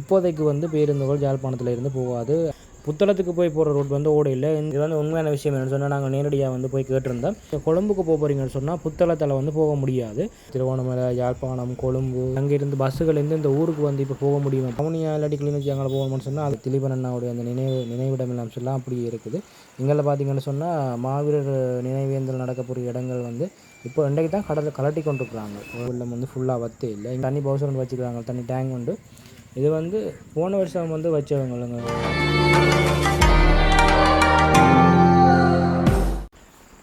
இப்போதைக்கு வந்து பேருந்துகள் யாழ்ப்பாணத்தில் இருந்து போகாது. புத்தளத்துக்கு போய் போகிற ரோட் வந்து ஓடையில் இது வந்து உண்மையான விஷயம் என்னென்னு சொன்னால் நாங்கள் நேரடியாக வந்து போய் கேட்டிருந்தோம். கொழும்புக்கு போக போகிறீங்கன்னு சொன்னால் புத்தளத்தில் வந்து போக முடியாது. திருவோணமலை யாழ்ப்பாணம் கொழும்பு அங்கேருந்து பஸ்ஸுகள்லேருந்து இந்த ஊருக்கு வந்து இப்போ போக முடியும். பவுனியா இல்லாட்டி கிளிநொச்சி அங்கே போகணும்னு சொன்னால் அது திலீபன் அண்ணாவுடைய அந்த நினைவு நினைவிடம் எல்லாம் சொல்லலாம் அப்படி இருக்குது. இங்கே பார்த்தீங்கன்னு சொன்னால் மாவீரர் நினைவேந்தல் நடக்கக்கூடிய இடங்கள் வந்து இப்போ இன்றைக்கு தான் கடலில் கலட்டி கொண்டிருக்கிறாங்க. உள்ளம் வந்து ஃபுல்லாக வத்தே இல்லை. தண்ணி பவுசர் வச்சுக்கிறாங்க. தண்ணி டேங்க் உண்டு. இது வந்து போன வருஷம் வந்து வச்சவங்களுங்க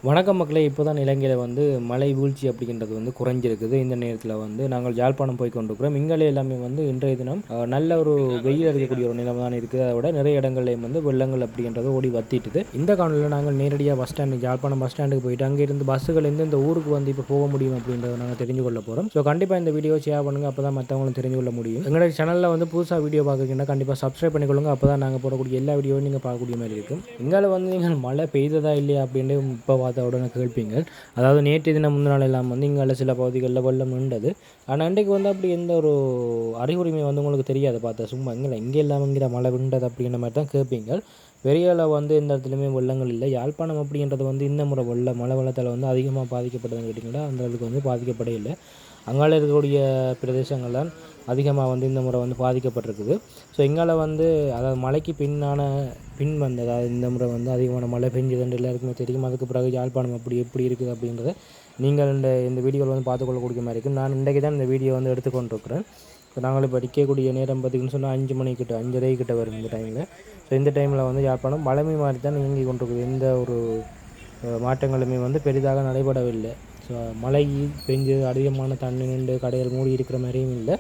வணக்கம் மக்களே இப்போ தான் இலங்கையில் வந்து மழை வீழ்ச்சி அப்படின்றது வந்து குறைஞ்சிருக்குது. இந்த நேரத்தில் வந்து நாங்கள் யாழ்ப்பாணம் போய் கொண்டிருக்கிறோம். இங்கே எல்லாமே வந்து இன்றைய தினம் நல்ல ஒரு வெயில் இருக்கக்கூடிய ஒரு நிலம் தான் இருக்குது. அதை விட நிறைய இடங்கள்லையும் வந்து வெள்ளங்கள் அப்படின்றது ஓடி வத்திட்டுது. இந்த காலத்தில் நாங்கள் நேரடியாக பஸ் ஸ்டாண்டு யாழ்ப்பாணம் பஸ் ஸ்டாண்டுக்கு போயிட்டு அங்கேருந்து பஸ்ஸுகள் இருந்து இந்த ஊருக்கு வந்து இப்போ போக முடியும் அப்படின்றத நாங்கள் தெரிஞ்சு கொள்ள போகிறோம் ஸோ கண்டிப்பாக இந்த வீடியோ ஷேர் பண்ணுங்கள் அப்போ தான் மற்றவங்களும் தெரிஞ்சு கொள்ள முடியும். எங்களுடைய சேனலில் வந்து புதுசாக வீடியோ பார்க்குறீங்கன்னா கண்டிப்பாக சப்ஸ்கிரைப் பண்ணிக்கொள்ளுங்க. அப்போ தான் நாங்கள் போடக்கூடிய எல்லா வீடியோவும் நீங்கள் பார்க்கக்கூடிய மாதிரி இருக்கும். இங்கால வந்து நீங்கள் மழை பெய்ததா இல்லையா அப்படின்னு இப்போ பார்த்த கேட்பீங்க அதாவது நேற்று தினம் முந்தின நாள் எல்லாம் வந்து இங்கே சில பகுதிகளில் வெள்ளம் நின்றது. ஆனால் இன்றைக்கு வந்து அப்படி எந்த ஒரு அறிகுறியுமே வந்து உங்களுக்கு தெரியாது பார்த்தா சும்மா இங்கே இங்கே இல்லாமங்கிற மழை விண்டது அப்படிங்கிற மாதிரி தான் கேட்பீங்க பெரிய அளவு வந்து எந்த இடத்துலையுமே வெள்ளங்கள் இல்லை. யாழ்ப்பாணம் அப்படின்றது வந்து இந்த முறை வெள்ள மழை வெள்ளத்தில் வந்து அதிகமாக பாதிக்கப்பட்டதுன்னு கேட்டிங்கன்னா அந்த அளவுக்கு வந்து பாதிக்கப்படவே இல்லை. அங்கால இருக்கக்கூடிய பிரதேசங்கள் தான் அதிகமாக வந்து இந்த முறை வந்து பாதிக்கப்பட்டிருக்குது. ஸோ எங்களால் வந்து அதாவது மழைக்கு பின்னான பின் வந்து அதாவது இந்த முறை வந்து அதிகமான மழை பெஞ்சதுன்னு எல்லாருக்குமே தெரியும். அதுக்கு பிறகு யாழ்ப்பாணம் அப்படி எப்படி இருக்குது அப்படின்றத நீங்கள் இந்த இந்த வீடியோவில் வந்து பார்த்துக்கொள்ளக்கூடிய மாதிரி இருக்கும் நான் இன்றைக்கு தான் இந்த வீடியோ வந்து எடுத்துக்கொண்டிருக்கிறேன். இப்போ நாங்கள் இப்போ அடிக்கக்கூடிய நேரம் பார்த்திங்கன்னு சொன்னால் அஞ்சு மணிக்கிட்ட அஞ்சரை கிட்ட வரும் இந்த டைமில் ஸோ இந்த டைமில் வந்து யாழ்ப்பாணம் மழைமை மாதிரி தான் இயங்கி கொண்டிருக்குது. எந்த ஒரு மாற்றங்களுமே வந்து பெரிதாக நடைபெறவில்லை. ஸோ மழை பெஞ்சு அதிகமான தண்ணி நின்று கடைகள் மூடி இருக்கிற மாதிரியும் இல்லை.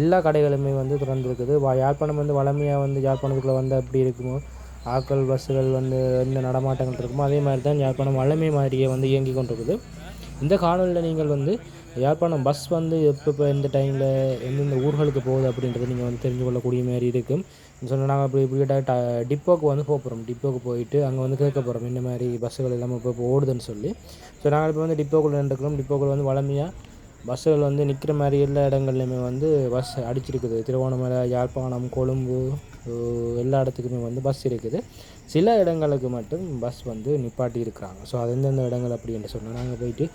எல்லா கடைகளுமே வந்து திறந்துருக்குது. வா யாழ்ப்பாணம் வந்து வளமையாக வந்து யாழ்ப்பாணத்துக்குள்ளே வந்து அப்படி இருக்குமோ ஆக்கள் பஸ்ஸுகள் வந்து என்ன நடமாட்டங்கள் இருக்குமோ அதே மாதிரி தான் யாழ்ப்பாணம் வளமை மாதிரியே வந்து இயங்கி கொண்டிருக்குது. இந்த காணொலியில் நீங்கள் வந்து யாழ்ப்பாணம் பஸ் வந்து எப்போ இப்போ எந்த டைமில் எந்தெந்த ஊர்களுக்கு போகுது அப்படின்றத நீங்கள் வந்து தெரிஞ்சு கொள்ளக்கூடிய மாதிரி இருக்கும் சொன்னால் நாங்கள் இப்படி இப்படி ட டிப்போக்கு வந்து போக போகிறோம் டிப்போக்கு போயிட்டு அங்கே வந்து கேட்க போகிறோம் இந்த மாதிரி பஸ்ஸுகள் எல்லாமே இப்போ ஓடுதுன்னு சொல்லி. ஸோ நாங்கள் இப்போ வந்து டிப்போக்குள்ளே நின்றுக்கிறோம் டிப்போக்குள்ளே வந்து வளமையாக பஸ்ஸுகள் வந்து நிற்கிற மாதிரி எல்லா இடங்கள்லையுமே வந்து பஸ் அடிச்சிருக்குது. திருவோணமலை யாழ்ப்பாணம் கொழும்பு எல்லா இடத்துக்குமே வந்து பஸ் இருக்குது. சில இடங்களுக்கு மட்டும் பஸ் வந்து நிப்பாட்டி இருக்கிறாங்க. ஸோ அது எந்தெந்த இடங்கள் அப்படின்னு சொன்னால் நாங்கள் போயிட்டு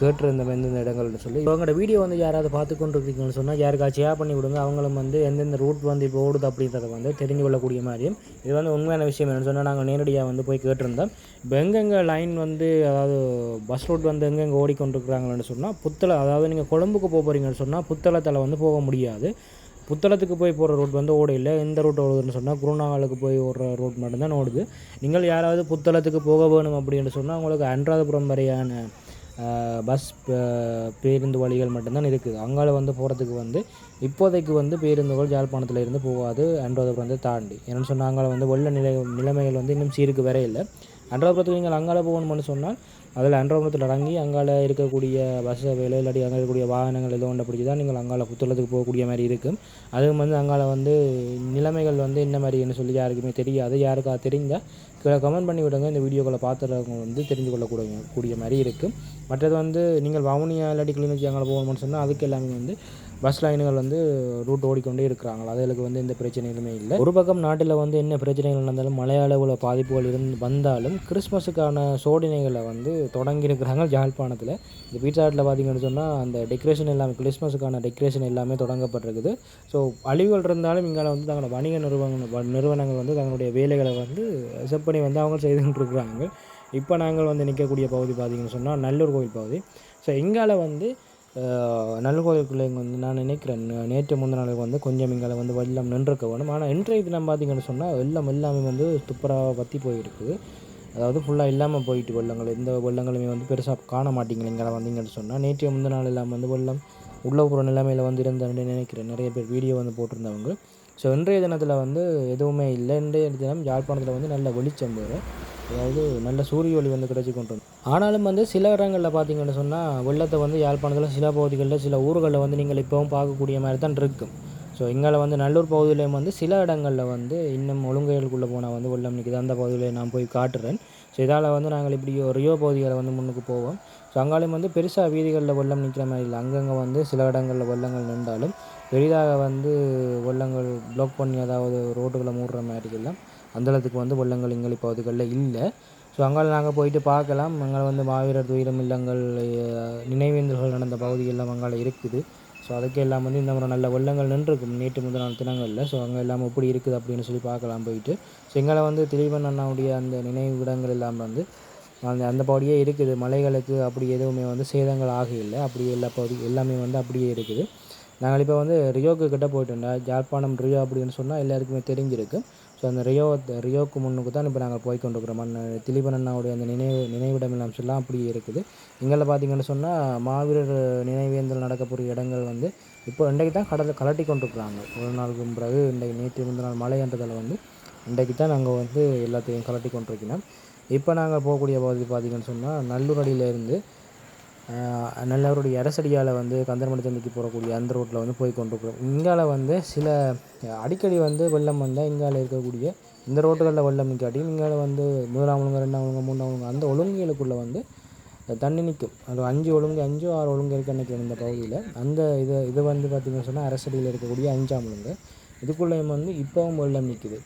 கேட்டிருந்தோம் எந்தெந்த இடங்கள்னு சொல்லி இவங்களோட வீடியோ வந்து யாராவது பார்த்து கொண்டிருக்கீங்கன்னு சொன்னால் யாருக்காச்சும் ஷேர் பண்ணி விடுங்க. அவங்களும் வந்து எந்தெந்த ரூட் வந்து இப்போ ஓடுது அப்படின்றத வந்து தெரிஞ்சு கொள்ளக்கூடிய மாதிரியும் இது வந்து உண்மையான விஷயம் என்னென்னு சொன்னால் நாங்கள் நேரடியாக வந்து போய் கேட்டிருந்தோம். இப்போ எங்கெங்கே லைன் வந்து அதாவது பஸ் ரூட் வந்து எங்கெங்கே ஓடிக்கொண்டிருக்கிறாங்கன்னு சொன்னால் புத்தளை அதாவது நீங்கள் கொழம்புக்கு போக போகிறீங்கன்னு சொன்னால் புத்தளத்தில் வந்து போக முடியாது. புத்தளத்துக்கு போய் போகிற ரோட் வந்து ஓடையில் இந்த ரூட் ஓடுதுன்னு சொன்னால் குருநாகலுக்கு போய் ஓடுற ரோட் மட்டும்தான் ஓடுது. நீங்கள் யாராவது புத்தளத்துக்கு போக வேணும் அப்படின்னு சொன்னால் உங்களுக்கு அன்றாதபுரம் வரையான பஸ் பேருந்து வழிகள் மட்டும்தான் இருக்குது. அங்கால வந்து போகிறதுக்கு வந்து இப்போதைக்கு வந்து பேருந்துகள் யாழ்ப்பாணத்தில் இருந்து போகாது. அன்றாதபுரம் வந்து தாண்டி. என்னென்னு சொன்னால் அங்கால வந்து வெள்ள நிலை நிலைமைகள் வந்து இன்னும் சீருக்கு வரையில்லை. அன்றாதபுரத்துக்கு நீங்கள் அங்கால போகணும்னு சொன்னால் அதில் அன்றாபுரத்தில் இறங்கி அங்கால இருக்கக்கூடிய பஸ் வேலை இல்லாட்டி அங்கே இருக்கக்கூடிய வாகனங்கள் ஏதோ ஒன்றை பிடிச்சி தான் நீங்கள் அங்கால புத்தளத்துக்கு போகக்கூடிய மாதிரி இருக்கும். அதுவும் வந்து அங்கால வந்து நிலைமைகள் வந்து என்ன மாதிரின்னு சொல்லி யாருக்குமே தெரியாது. யாருக்கா தெரிஞ்சால் கீழே கமெண்ட் பண்ணி விடுங்க. இந்த வீடியோக்களை பார்த்துறவங்க வந்து தெரிஞ்சு கொள்ளக்கூடிய கூடிய மாதிரி இருக்குது மற்றது வந்து நீங்கள் வவுனியா இல்லாட்டி கிளிநொச்சி அங்கே போகணும்னு சொன்னால் அதுக்கு எல்லாமே வந்து பஸ் லைனுகள் வந்து ரூட் ஓடிக்கொண்டே இருக்கிறாங்க. அதுகளுக்கு வந்து எந்த பிரச்சனைகளுமே இல்லை. ஒரு பக்கம் நாட்டில் வந்து என்ன பிரச்சனைகள் நடந்தாலும் மழை பாதிப்புகள் இருந்து வந்தாலும் கிறிஸ்மஸுக்கான சோதனைகளை வந்து தொடங்கி இருக்கிறாங்க யாழ்ப்பாணத்தில் இந்த பீட்சாட்டில் பார்த்தீங்கன்னு சொன்னால் அந்த டெக்கரேஷன் எல்லாமே கிறிஸ்மஸுக்கான டெக்கரேஷன் எல்லாமே தொடங்கப்பட்டிருக்குது. ஸோ அழிவுகள் இருந்தாலும் இங்கே வந்து தங்களோட வணிக நிறுவனங்கள் நிறுவனங்கள் வந்து தங்களுடைய வேலைகளை வந்து செப்பனி வந்து அவங்க செய்துகிட்டு இருக்கிறாங்க. இப்போ நாங்கள் வந்து நிற்கக்கூடிய பகுதி பார்த்தீங்கன்னு சொன்னால் நல்லூர் கோயில் பகுதி. ஸோ இங்கால வந்து அஹ், இங்கே வந்து நான் நினைக்கிறேன். நேற்று முந்தின நாளுக்கு வந்து கொஞ்சம் இங்கே வந்து வெள்ளம் நின்றுக்க வேணும் ஆனால் இன்றைய தினம் பார்த்தீங்கன்னு சொன்னால் வெள்ளம் எல்லாமே வந்து துப்பராக பற்றி போயிருக்குது அதாவது ஃபுல்லாக இல்லாமல் போயிட்டு வெள்ளங்கள். எந்த வெள்ளங்களுமே வந்து பெருசாக காண மாட்டீங்க. இங்கே வந்தீங்கன்னு சொன்னால் நேற்று முந்தின நாள் இல்லாமல் வந்து வெள்ளம் உள்ளபுற நிலைமையில் வந்து இருந்தேன்னு நினைக்கிறேன். நிறைய பேர் வீடியோ வந்து போட்டிருந்தவங்க. ஸோ இன்றைய தினத்தில் வந்து எதுவுமே இல்லை. இன்றைய தினம் யாழ்ப்பாணத்தில் வந்து நல்ல வெளிச்சம் வரும் அதாவது நல்ல சூரிய ஒளி வந்து கிடைச்சி கொண்டு ஆனாலும் வந்து சில இடங்களில் பார்த்தீங்கன்னு சொன்னால் வெள்ளத்தை வந்து யாழ்ப்பாணத்தில் சில பகுதிகளில் சில ஊர்களில் வந்து நீங்கள் இப்போவும் பார்க்கக்கூடிய மாதிரி தான் இருக்கும். ஸோ இங்கே வந்து நல்லூர் பகுதியிலையும் வந்து சில இடங்களில் வந்து இன்னும் ஒழுங்கைகளுக்குள்ளே போனால் வந்து வெள்ளம் நிற்குது அந்த பகுதியில் நான் போய் காட்டுறேன். ஸோ இதால் வந்து நாங்கள் இப்படி ரியோ பகுதிகளை வந்து முன்னுக்கு போவோம். ஸோ அங்காலையும் வந்து பெருசாக வீதிகளில் வெள்ளம் நிற்கிற மாதிரி இல்லை. அங்கங்கே வந்து சில இடங்களில் வெள்ளங்கள் நின்றாலும் பெரிதாக வந்து வெள்ளங்கள் ப்ளாக் பண்ணி அதாவது ரோட்டுகளை மூடுற மாதிரி இல்லை. அந்தளத்துக்கு வந்து வெள்ளங்கள் எங்கள் பகுதிகளில் இல்லை. ஸோ அங்கே நாங்கள் போயிட்டு பார்க்கலாம். அங்கே வந்து மாவீரர் துயரம் இல்லங்கள் நினைவேந்தல்கள் நடந்த பகுதிகள் அங்கே இருக்குது. ஸோ அதுக்கு எல்லாம் வந்து இந்த முறை நல்ல வெள்ளங்கள் நின்றுருக்கும் நேற்று முதல் நாள் தினங்களில். ஸோ அங்கே எல்லாம் எப்படி இருக்குது அப்படின்னு சொல்லி பார்க்கலாம் போயிட்டு. ஸோ எங்களை வந்து திலீபன் அண்ணாவுடைய அந்த நினைவிடங்கள் எல்லாம் வந்து அந்த அந்த பகுதியே இருக்குது. மலைகளுக்கு அப்படி எதுவுமே வந்து சேதங்கள் ஆகவில்லை அப்படியே எல்லா பகுதி எல்லாமே வந்து அப்படியே இருக்குது. நாங்கள் இப்போ வந்து ரியோக்கு கிட்ட போயிட்டோம்டா. ஜாழ்ப்பாணம் ரியோ அப்படின்னு சொன்னால் எல்லாருக்குமே தெரிஞ்சிருக்கு. ஸோ அந்த ரியோ ரியோக்கு முன்னுக்கு தான் இப்போ நாங்கள் போய் கொண்டிருக்கிறோம் மன்ன திலீபன் அண்ணாவுடைய அந்த நினைவு நினைவிடம் எல்லாம் அப்படி இருக்குது. இங்கே பார்த்தீங்கன்னு சொன்னால் மாவீரர் நினைவேந்தல் நடக்கக்கூடிய இடங்கள் வந்து இப்போ இன்றைக்கு தான் கடலை கலட்டி கொண்டிருக்கிறாங்க ஒரு நாளுக்கு பிறகு இன்றைக்கு நேற்று முந்தின நாள் மழைன்றதால் வந்து இன்றைக்கு தான் நாங்கள் வந்து எல்லாத்தையும் கலட்டி கொண்டிருக்கிறோம் இப்போ நாங்கள் போகக்கூடிய பகுதி பார்த்திங்கன்னு சொன்னால் நல்லூர் அடியிலேருந்து நல்லவருடைய அரசடியால் வந்து கந்தர்மணி சந்திக்கு போகக்கூடிய அந்த ரோட்டில் வந்து போய் கொண்டிருக்கிறோம். இங்கால வந்து சில அடிக்கடி வந்து வெள்ளம் வந்தால் இங்கால இருக்கக்கூடிய இந்த ரோட்டுகளில் வெள்ளம் நிற்காட்டியும் இங்கால வந்து முதலாம் ஒழுங்கு ரெண்டாம் ஒழுங்கு மூணாம் ஒழுங்கு அந்த ஒழுங்குகளுக்குள்ளே வந்து தண்ணி நிற்கும் அது அஞ்சு ஒழுங்கு அஞ்சோ ஆறு ஒழுங்கு இருக்க நினைக்கிறேன் இந்த பகுதியில். அந்த இது இது வந்து பார்த்திங்கன்னு சொன்னால் அரசடியில் இருக்கக்கூடிய அஞ்சாம் ஒழுங்கு. இதுக்குள்ளேயும் வந்து இப்போவும் வெள்ளம் நிற்குது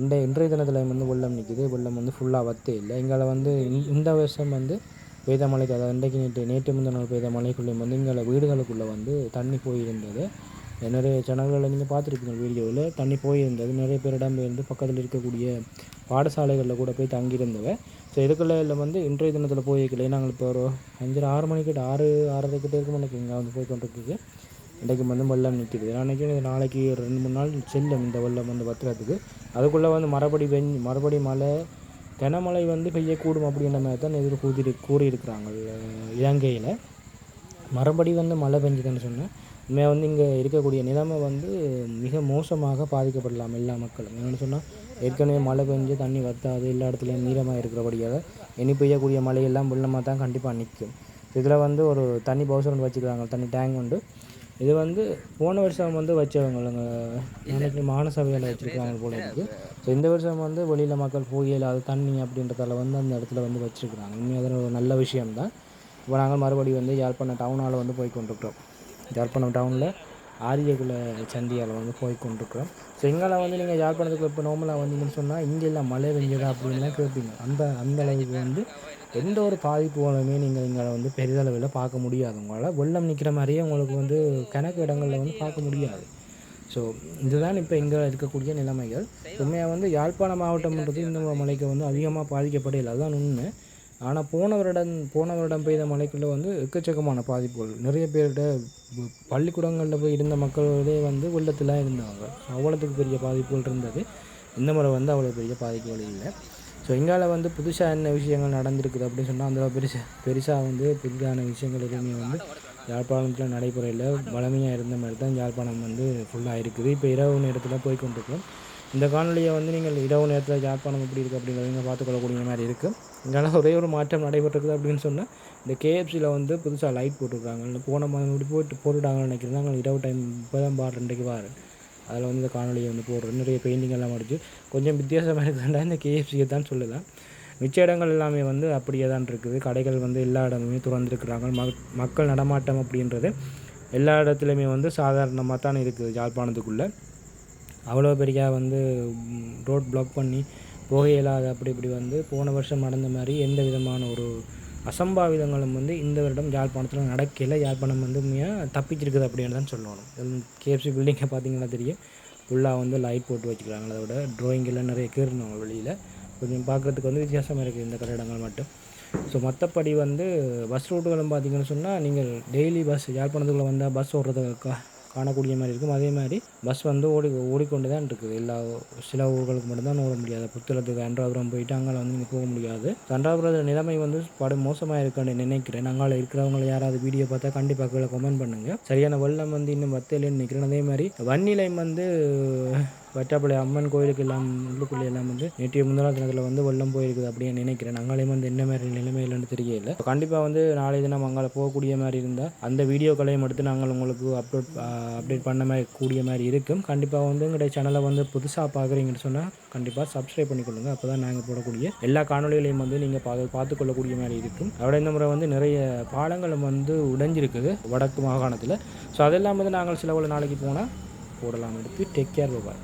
இந்த இன்றைய தினத்தில் வந்து வெள்ளம் நிற்குது வெள்ளம் வந்து ஃபுல்லாக வத்தே இல்லை. எங்களை வந்து இந்த வருஷம் வந்து பெய்த மழைக்கு அதாவது இன்றைக்கு நேற்று நேற்று முந்தின நாள் பெய்த மழைக்குள்ளே வந்து இங்கே வீடுகளுக்குள்ளே வந்து தண்ணி போயிருந்தது. நிறைய சேனல்களில் நீங்கள் பார்த்துருப்பீங்க வீடியோவில் தண்ணி போயிருந்தது. நிறைய பேர் இருந்து பக்கத்தில் இருக்கக்கூடிய பாடசாலைகளில் கூட போய் தங்கியிருந்தவ ஸோ இதுக்குள்ள இல்லை வந்து இன்றைய தினத்தில் போயிருக்கல. நாங்கள் இப்போ ஒரு அஞ்சரை ஆறு மணிக்கிட்ட ஆறு ஆறரை கிட்ட இருக்கும் எனக்கு இங்கே வந்து போய் கொண்டிருக்கு இன்றைக்கு வந்து வெள்ளம் நிற்கிது நான் நாளைக்கு ஒரு ரெண்டு மூணு நாள் செல்லும் இந்த வெள்ளம் வந்து பத்திரத்துக்கு அதுக்குள்ளே வந்து மறுபடி பெஞ்சு மறுபடி மழை கனமழை வந்து பெய்யக்கூடும் அப்படின்ற மாதிரி தான் எதிர் கூறி கூறியிருக்கிறாங்க இலங்கையில். மறுபடி வந்து மழை பெஞ்சுதுன்னு சொன்னால் உண்மையாக வந்து இங்கே இருக்கக்கூடிய நிலைமை வந்து மிக மோசமாக பாதிக்கப்படலாம் எல்லா மக்களும். என்னென்னு சொன்னால் ஏற்கனவே மழை பெஞ்சு தண்ணி வற்றாது எல்லா இடத்துலையும் நீரமாக இருக்கிறபடியாக இனி பெய்யக்கூடிய மழையெல்லாம் வெள்ளமாக தான் கண்டிப்பாக நிற்கும். இதில் வந்து ஒரு தண்ணி பவுசர் ஒன்று வச்சுக்கிறாங்க தண்ணி டேங்க் உண்டு. இது வந்து போன வருஷம் வந்து வச்சவங்களுங்க. நாளைக்கு மானசபையில் வச்சுருக்காங்க போல இருக்குது. ஸோ இந்த வருஷம் வந்து வெளியில் மக்கள் போகல அது தண்ணி அப்படின்றதால வந்து அந்த இடத்துல வந்து வச்சுருக்குறாங்க. உண்மையாக அது ஒரு நல்ல விஷயம்தான். இப்போ நாங்கள் மறுபடியும் வந்து யாழ்ப்பாணம் டவுனால் வந்து போய் கொண்டிருக்கிறோம். யாழ்ப்பாணம் டவுனில் ஆரியகுல சந்தியால் வந்து போய் கொண்டிருக்கிறோம். ஸோ எங்களை வந்து நீங்கள் யாழ்ப்பாணத்துக்கு இப்போ நார்மலாக வந்தீங்கன்னு சொன்னால் இங்கே எல்லாம் மழை பெஞ்சதா அப்படின்லாம் கேட்பீங்க. அந்த அந்த அளவுக்கு வந்து எந்த ஒரு பாதிப்புகளுமே நீங்கள் இங்கே வந்து பெரிதளவில் பார்க்க முடியாது. உங்களால் வெள்ளம் நிற்கிற மாதிரியே உங்களுக்கு வந்து கணக்கு இடங்களில் வந்து பார்க்க முடியாது. ஸோ இதுதான் இப்போ இங்கே இருக்கக்கூடிய நிலைமைகள். உண்மையாக வந்து யாழ்ப்பாண மாவட்டம்ன்றது இந்த மலைக்கு வந்து அதிகமாக பாதிக்கப்படையில் அதுதான் உண்மை. ஆனால் போன வருடம் போன வருடம் பெய்த மழைக்குள்ளே வந்து எக்கச்சக்கமான பாதிப்புகள். நிறைய பேர்கிட்ட பள்ளிக்கூடங்களில் போய் இருந்த மக்களே வந்து வெள்ளத்தில் இருந்தாங்க அவ்வளோத்துக்கு பெரிய பாதிப்புகள் இருந்தது. இந்த முறை வந்து அவ்வளோ பெரிய பாதிப்புகள் இல்லை. ஸோ இங்கால வந்து புதுசாக என்ன விஷயங்கள் நடந்திருக்குது அப்படின்னு சொன்னால் அந்த பெருசாக பெருசாக வந்து புதிதான விஷயங்கள் எதுவுமே வந்து யாழ்ப்பாணத்தில் நடைபெறையில் வளமையாக இருந்த மாதிரி தான் யாழ்ப்பாணம் வந்து ஃபுல்லாக இருக்குது. இப்போ இரவு நேரத்தில் போய் கொண்டிருக்கோம் இந்த காணொலியை வந்து நீங்கள் இரவு நேரத்தில் யாழ்ப்பாணம் எப்படி இருக்குது அப்படிங்கிறத நீங்கள் பார்த்துக்கொள்ளக்கூடிய மாதிரி இருக்குது இதனால் ஒரே ஒரு மாற்றம் நடைபெற்றிருக்குது அப்படின்னு சொன்னால் இந்த கேஎஃப்சியில் வந்து புதுசாக லைட் போட்டிருக்காங்க. இல்லை போன மாதிரி போட்டு போட்டுட்டாங்கன்னு நினைக்கிறேன். நாங்கள் இரவு டைம் இப்போ தான் பாரு ரெண்டுக்கு பாரு. அதில் வந்து இந்த காணொலியை வந்து போடுறோம் நிறைய பெயிண்டிங் எல்லாம் அடிச்சு கொஞ்சம் வித்தியாசமாக இருக்குதுண்டா இந்த கேஎஃப்சியை தான் சொல்லலாம். மிச்ச இடங்கள் எல்லாமே வந்து அப்படியே தான் இருக்குது. கடைகள் வந்து எல்லா இடமுமே திறந்துருக்குறாங்க. மக் மக்கள் நடமாட்டம் அப்படின்றது எல்லா இடத்துலையுமே வந்து சாதாரணமாக தான் இருக்குது யாழ்ப்பாணத்துக்குள்ளே. அவ்வளோ பெரிய வந்து ரோட் பிளாக் பண்ணி போக இயலாத அப்படி இப்படி வந்து போன வருஷம் நடந்த மாதிரி எந்த விதமான ஒரு அசம்பாவிதங்களும் வந்து இந்த வருடம் யாழ்ப்பாணத்தில் நடக்கல. யாழ்ப்பாணம் வந்து உண்மையாக தப்பிச்சிருக்குது அப்படின்னு தான் சொல்லணும் கேஎஃப்சி பில்டிங்கை பார்த்தீங்கன்னா தெரியும். ஃபுல்லாக வந்து லைட் போட்டு வச்சுக்கிறாங்க. அதை விட drawing எல்லாம் நிறைய கீறினவங்க வெளியில். கொஞ்சம் பார்க்குறதுக்கு வந்து வித்தியாசமாக இருக்குது இந்த கட்டிடங்கள் மட்டும். ஸோ மற்றபடி வந்து பஸ் ரூட்டுகளும் பார்த்தீங்கன்னு சொன்னால் நீங்கள் டெய்லி பஸ் யாழ்ப்பாணத்துக்குள்ளே வந்தால் பஸ் ஓடுறத காணக்கூடிய மாதிரி இருக்கும். அதே மாதிரி பஸ் வந்து ஓடி ஓடிக்கொண்டு தான் இருக்குது. எல்லா சில ஊர்களுக்கு மட்டும்தான் ஓட முடியாது. புத்தளத்துக்கு அன்றாபுரம் போயிட்டு அங்கே வந்து நீங்கள் போக முடியாது. அன்றாபுரம் நிலைமை வந்து படு மோசமாக இருக்கான்னு நினைக்கிறேன். அங்கால இருக்கிறவங்க யாராவது வீடியோ பார்த்தா கண்டிப்பாக கீழே கமெண்ட் பண்ணுங்கள் சரியான வெள்ளம் வந்து இன்னும் வத்தையிலன்னு நினைக்கிறேன். அதே மாதிரி வன்னிலையும் வந்து வட்டாப்பள்ளி அம்மன் கோயிலுக்கு எல்லாம் உள்ளுக்குள்ளே எல்லாம் வந்து நேற்றைய முந்தினா தினத்தில் வந்து வெள்ளம் போயிருக்குது அப்படின்னு நினைக்கிறேன். அங்காலையும் வந்து என்ன மாதிரி நிலைமையிலன்னு தெரியல. கண்டிப்பாக வந்து நாளை தினம் அங்கால போகக்கூடிய மாதிரி இருந்தால் அந்த வீடியோக்களையும் எடுத்து நாங்கள் உங்களுக்கு அப்லோட் அப்டேட் பண்ண மாதிரி கூடிய மாதிரி இருக்கும். கண்டிப்பாக வந்து எங்களுடைய சேனலை வந்து புதுசாக பார்க்குறீங்கன்னு சொன்னால் கண்டிப்பாக சப்ஸ்கிரைப் பண்ணிக்கொள்ளுங்க. அப்போ தான் நாங்கள் போடக்கூடிய எல்லா காணொலிகளையும் வந்து நீங்கள் பார்த்து பார்த்துக்கொள்ளக்கூடிய மாதிரி இருக்கும். அதோட இந்த முறை வந்து நிறைய பாலங்களும் வந்து உடைஞ்சிருக்குது வடக்கு மாகாணத்தில். ஸோ அதெல்லாம் வந்து நாங்கள் சில நாளைக்கு போனால் போடலாம் எடுத்து டேக் கேர் பாய்